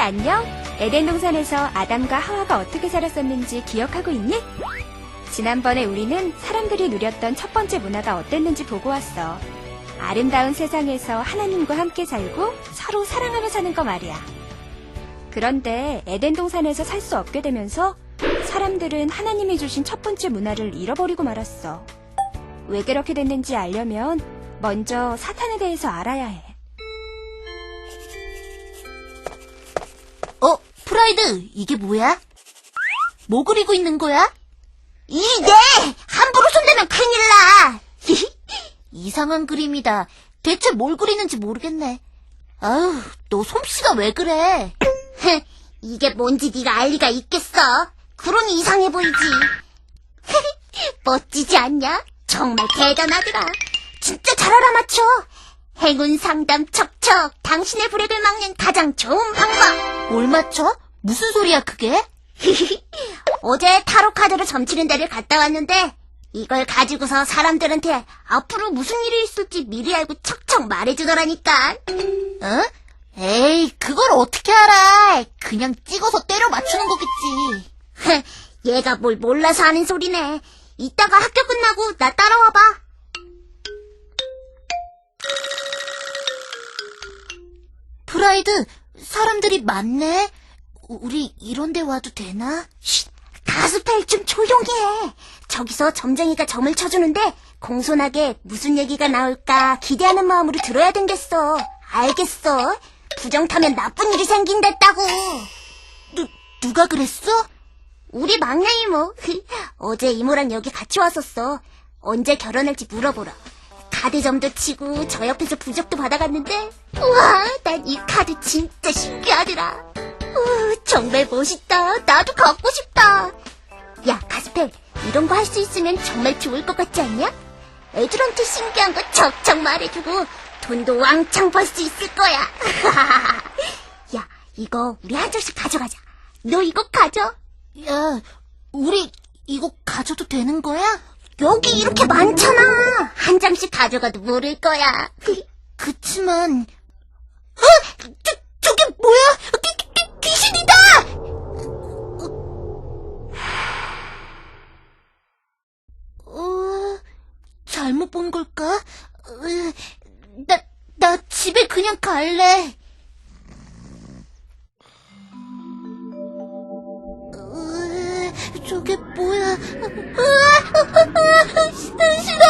안녕? 에덴 동산에서 아담과 하와가 어떻게 살았었는지 기억하고 있니? 지난번에 우리는 사람들이 누렸던 첫 번째 문화가 어땠는지 보고 왔어. 아름다운 세상에서 하나님과 함께 살고 서로 사랑하며 사는 거 말이야. 그런데 에덴 동산에서 살 수 없게 되면서 사람들은 하나님이 주신 첫 번째 문화를 잃어버리고 말았어. 왜 그렇게 됐는지 알려면 먼저 사탄에 대해서 알아야 해. 프라이드, 이게 뭐야? 뭐 그리고 있는 거야? 이게 함부로 손대면 큰일 나. 이상한 그림이다. 대체 뭘 그리는지 모르겠네. 아우, 너 솜씨가 왜 그래? 이게 뭔지 네가 알 리가 있겠어. 그러니 이상해 보이지. 멋지지 않냐? 정말 대단하더라. 진짜 잘 알아맞혀. 행운 상담 척척. 당신의 불행을 막는 가장 좋은 방법. 뭘 맞춰? 무슨 소리야, 그게? 어제 타로 카드로 점치는 데를 갔다 왔는데 이걸 가지고서 사람들한테 앞으로 무슨 일이 있을지 미리 알고 척척 말해주더라니까. 어? 에이, 그걸 어떻게 알아? 그냥 찍어서 때려 맞추는 거겠지. 얘가 뭘 몰라서 하는 소리네. 이따가 학교 끝나고 나 따라와봐. 프라이드, 사람들이 많네? 우리 이런 데 와도 되나? 쉿, 가스펠 좀 조용히 해. 저기서 점쟁이가 점을 쳐주는데 공손하게 무슨 얘기가 나올까 기대하는 마음으로 들어야 된겠어. 알겠어? 부정 타면 나쁜 일이 생긴댔다고. 누, 누가 그랬어? 우리 막내 이모. 어제 이모랑 여기 같이 왔었어. 언제 결혼할지 물어보러. 카드점도 치고 저 옆에서 부적도 받아갔는데 우와 난 이 카드 진짜 신기하더라. 우, 정말 멋있다. 나도 갖고 싶다. 야 가스펠 이런 거 할 수 있으면 정말 좋을 것 같지 않냐? 애들한테 신기한 거 척척 말해주고 돈도 왕창 벌 수 있을 거야. 야 이거 우리 한 장씩 가져가자. 너 이거 가져. 야, 우리 이거 가져도 되는 거야? 여기 이렇게 많잖아. 한 장씩 가져가도 모를 거야. 그치만, 어? 본 걸까? 어, 나, 나 집에 그냥 갈래. 어, 저게 뭐야? 으아! 싫어, 싫어,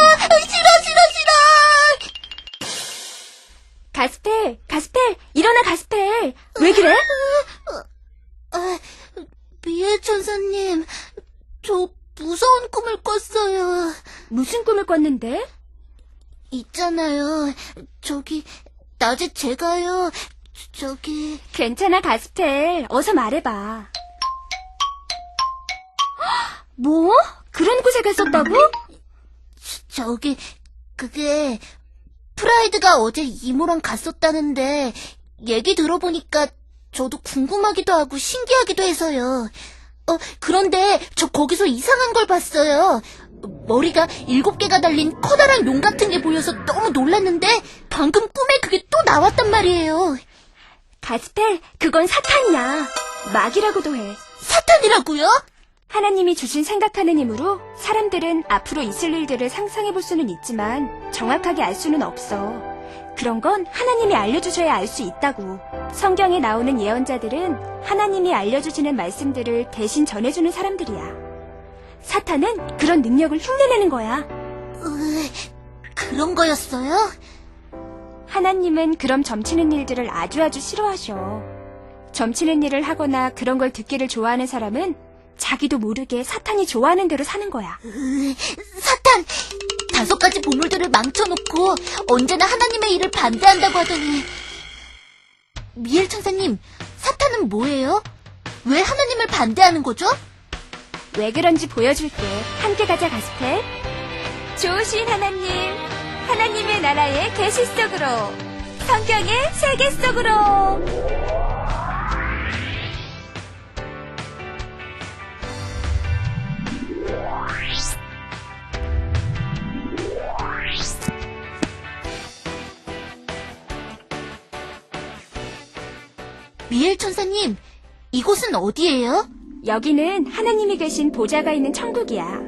싫어, 싫어! 가스펠, 가스펠, 일어나 가스펠. 왜 그래? 아, 미애 천사님, 저 무서운 꿈을 꿨어요. 무슨 꿈을 꿨는데? 있잖아요. 저기, 낮에 제가요, 저기, 괜찮아 가스펠. 어서 말해봐. 헉, 뭐? 그런 곳에 갔었다고? 저기, 그게, 프라이드가 어제 이모랑 갔었다는데, 얘기 들어보니까 저도 궁금하기도 하고 신기하기도 해서요. 어, 그런데 저 거기서 이상한 걸 봤어요. 머리가 일곱 개가 달린 커다란 용 같은 게 보여서 너무 놀랐는데, 방금 꿈에 그게 또 나왔단 말이에요. 가스펠, 그건 사탄이야. 마귀라고도 해. 사탄이라고요? 하나님이 주신 생각하는 힘으로 사람들은 앞으로 있을 일들을 상상해 볼 수는 있지만 정확하게 알 수는 없어. 그런 건 하나님이 알려주셔야 알 수 있다고. 성경에 나오는 예언자들은 하나님이 알려주시는 말씀들을 대신 전해주는 사람들이야. 사탄은 그런 능력을 흉내내는 거야. 으, 그런 거였어요? 하나님은 그럼 점치는 일들을 아주 아주 싫어하셔. 점치는 일을 하거나 그런 걸 듣기를 좋아하는 사람은 자기도 모르게 사탄이 좋아하는 대로 사는 거야. 으, 사탄! 다섯 가지 보물들을 망쳐놓고 언제나 하나님의 일을 반대한다고 하더니 미엘 천사님, 사탄은 뭐예요? 왜 하나님을 반대하는 거죠? 왜 그런지 보여줄게. 함께 가자, 가스펠. 좋으신 하나님, 하나님의 나라의 계시 속으로, 성경의 세계 속으로. 미엘 천사님, 이곳은 어디예요? 여기는 하나님이 계신 보좌가 있는 천국이야.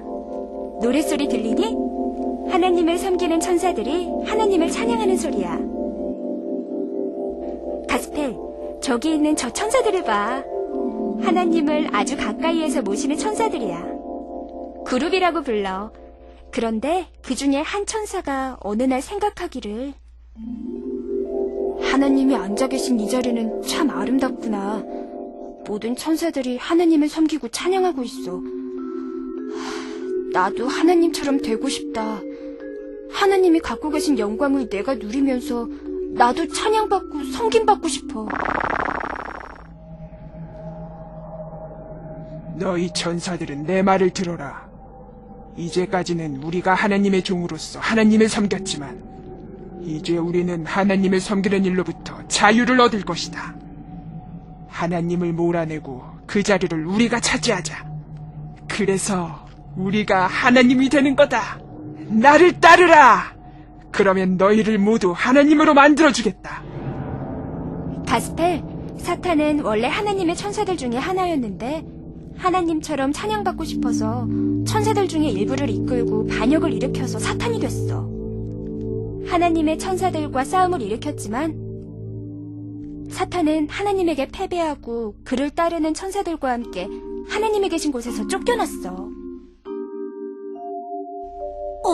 노랫소리 들리니? 하나님을 섬기는 천사들이 하나님을 찬양하는 소리야. 가스펠, 저기 있는 저 천사들을 봐. 하나님을 아주 가까이에서 모시는 천사들이야. 그룹이라고 불러. 그런데 그 중에 한 천사가 어느 날 생각하기를 하나님이 앉아 계신 이 자리는 참 아름답구나. 모든 천사들이 하나님을 섬기고 찬양하고 있어. 하, 나도 하나님처럼 되고 싶다. 하나님이 갖고 계신 영광을 내가 누리면서 나도 찬양받고 섬김받고 싶어. 너희 천사들은 내 말을 들어라. 이제까지는 우리가 하나님의 종으로서 하나님을 섬겼지만, 이제 우리는 하나님을 섬기는 일로부터 자유를 얻을 것이다. 하나님을 몰아내고 그 자리를 우리가 차지하자. 그래서 우리가 하나님이 되는 거다. 나를 따르라! 그러면 너희를 모두 하나님으로 만들어주겠다. 가스펠, 사탄은 원래 하나님의 천사들 중에 하나였는데 하나님처럼 찬양받고 싶어서 천사들 중에 일부를 이끌고 반역을 일으켜서 사탄이 됐어. 하나님의 천사들과 싸움을 일으켰지만 사탄은 하나님에게 패배하고 그를 따르는 천사들과 함께 하나님이 계신 곳에서 쫓겨났어. 오,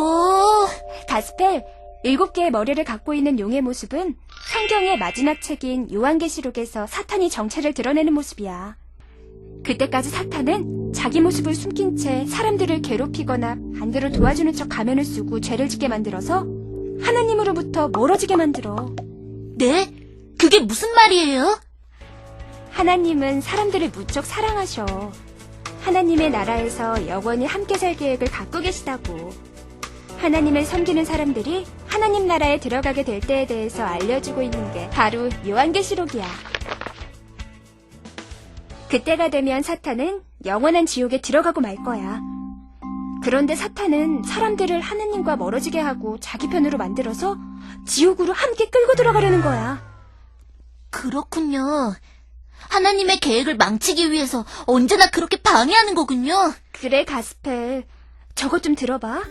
가스펠, 일곱 개의 머리를 갖고 있는 용의 모습은 성경의 마지막 책인 요한계시록에서 사탄이 정체를 드러내는 모습이야. 그때까지 사탄은 자기 모습을 숨긴 채 사람들을 괴롭히거나 반대로 도와주는 척 가면을 쓰고 죄를 짓게 만들어서 하나님으로부터 멀어지게 만들어. 네? 그게 무슨 말이에요? 하나님은 사람들을 무척 사랑하셔. 하나님의 나라에서 영원히 함께 살 계획을 갖고 계시다고. 하나님을 섬기는 사람들이 하나님 나라에 들어가게 될 때에 대해서 알려주고 있는 게 바로 요한계시록이야. 그때가 되면 사탄은 영원한 지옥에 들어가고 말 거야. 그런데 사탄은 사람들을 하나님과 멀어지게 하고 자기 편으로 만들어서 지옥으로 함께 끌고 들어가려는 거야. 그렇군요. 하나님의 계획을 망치기 위해서 언제나 그렇게 방해하는 거군요. 그래, 가스펠. 저것 좀 들어봐.